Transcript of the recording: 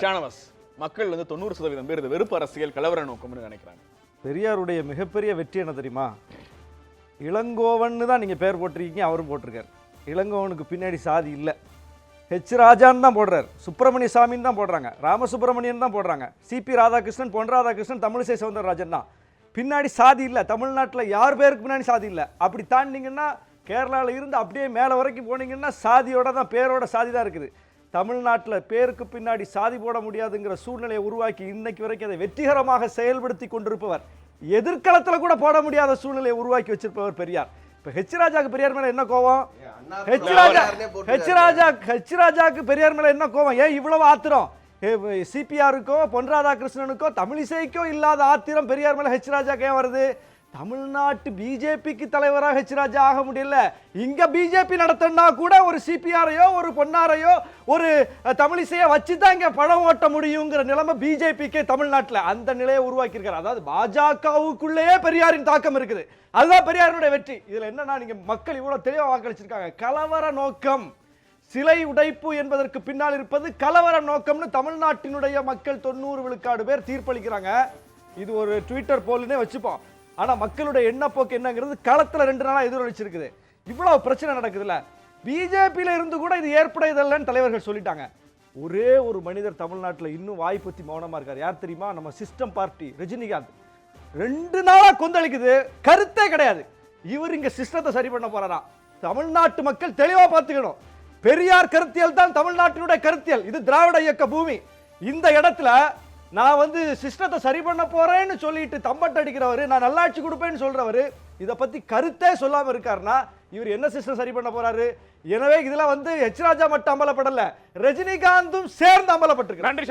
ஷானவாஸ் மக்கள் வந்து தொண்ணூறு சதவீதம் பேர் இது வெறுப்பு அரசியல் கலவர நோக்கம்னு நினைக்கிறாங்க. பெரியாருடைய மிகப்பெரிய வெற்றி என்ன தெரியுமா? இளங்கோவன்னு தான் நீங்கள் பேர் போட்டிருக்கீங்க அவரும் போட்டிருக்காரு. இளங்கோவனுக்கு பின்னாடி சாதி இல்லை. ஹெச் ராஜான்னு தான் போடுறாரு. சுப்பிரமணிய சாமின்னு தான் போடுறாங்க. ராமசுப்பிரமணியன் தான் போடுறாங்க. சிபி ராதாகிருஷ்ணன் பொன் ராதாகிருஷ்ணன் தமிழிசை சவுந்தரராஜன் தான். பின்னாடி சாதி இல்லை. தமிழ்நாட்டில் யார் பேருக்கு பின்னாடி சாதி இல்லை? அப்படி தாண்டிங்கன்னா கேரளாவில் இருந்து அப்படியே மேலே வரைக்கும் போனீங்கன்னா சாதியோட தான் பேரோட சாதி தான் இருக்குது. தமிழ்நாட்டில் பேருக்கு பின்னாடி சாதி போட முடியாதுங்கிற சூழ்நிலையை உருவாக்கி இன்னைக்கு வரைக்கும் அதை வெற்றிகரமாக செயல்படுத்தி கொண்டிருப்பவர் எதிர்காலத்தில் கூட போட முடியாத சூழ்நிலையை உருவாக்கி வச்சிருப்பவர் பெரியார். இப்போ ஹெச் ராஜாக்கு பெரியார் மேல என்ன கோவம்? H Raja H Raja H ராஜாக்கு பெரியார் மேல என்ன கோவம்? ஏன் இவ்வளவு ஆத்திரம். சிபிஆருக்கோ பொன் ராதாகிருஷ்ணனுக்கோ தமிழிசைக்கோ இல்லாத ஆத்திரம் பெரியார் மேல ஹெச் ராஜாக்கு ஏன் வருது? தமிழ்நாட்டு பிஜேபிக்கு தலைவராக ஹெச்ராஜா ஆக முடியல. இங்க பிஜேபி நடத்தினா கூட ஒரு சிபிஆரையோ ஒரு பொன்னாரையோ ஒரு தமிழிசையை வச்சு தான் இங்க பணம் ஓட்ட முடியுங்கிற நிலைமை பிஜேபிக்கே தமிழ்நாட்டில் அந்த நிலையை உருவாக்கியிருக்காரு. அதாவது பாஜகவுக்குள்ளேயே பெரியாரின் தாக்கம் இருக்குது. அதுதான் பெரியாருடைய வெற்றி. இதுல என்னன்னா நீங்க மக்கள் இவ்வளவு தெளிவாக வாக்களிச்சிருக்காங்க. கலவர நோக்கம். சிலை உடைப்பு என்பதற்கு பின்னால் இருப்பது கலவர நோக்கம்னு தமிழ்நாட்டினுடைய மக்கள் தொண்ணூறு விழுக்காடு பேர் தீர்ப்பளிக்கிறாங்க. இது ஒரு ட்விட்டர் போலுன்னே வச்சுப்போம். ஆனால் மக்களுடைய எண்ணப்போக்கு என்னங்கிறது களத்தில் ரெண்டு நாளாக எதிரொலிச்சிருக்குது. இவ்வளோ பிரச்சனை நடக்குதுல்ல. பிஜேபியில் இருந்து கூட இது ஏற்படையதல்லன்னு தலைவர்கள் சொல்லிட்டாங்க. ஒரே ஒரு மனிதர் தமிழ்நாட்டில் இன்னும் வாய்ப்பத்தி மௌனமாக இருக்கார். யார் தெரியுமா? நம்ம சிஸ்டம் பார்ட்டி ரஜினிகாந்த். ரெண்டு நாளாக கொந்தளிக்குது. கருத்தே கிடையாது. இவர் இங்கே சிஸ்டத்தை சரி பண்ண போறாராம் தமிழ்நாட்டு மக்கள் தெளிவாக பார்த்துக்கணும். பெரியார் கருத்தியல் தான் தமிழ்நாட்டினுடைய கருத்தியல். இது திராவிட இயக்க பூமி. இந்த இடத்துல நான் வந்து சிஸ்டத்தை சரி பண்ண போறேன்னு சொல்லிட்டு தம்பட்ட அடிக்கிறவர் நான் நல்லாட்சி கொடுப்பேன்னு சொல்கிறவர் இதை பத்தி கருத்தே சொல்லாம இருக்காருன்னா இவர் என்ன சிஸ்டம் சரி பண்ண போறாரு? எனவே இதெல்லாம் வந்து ஹெச் ராஜா மட்டும் அம்பலப்படலை ரஜினிகாந்தும் சேர்ந்து அம்பலப்பட்டிருக்கு நன்றி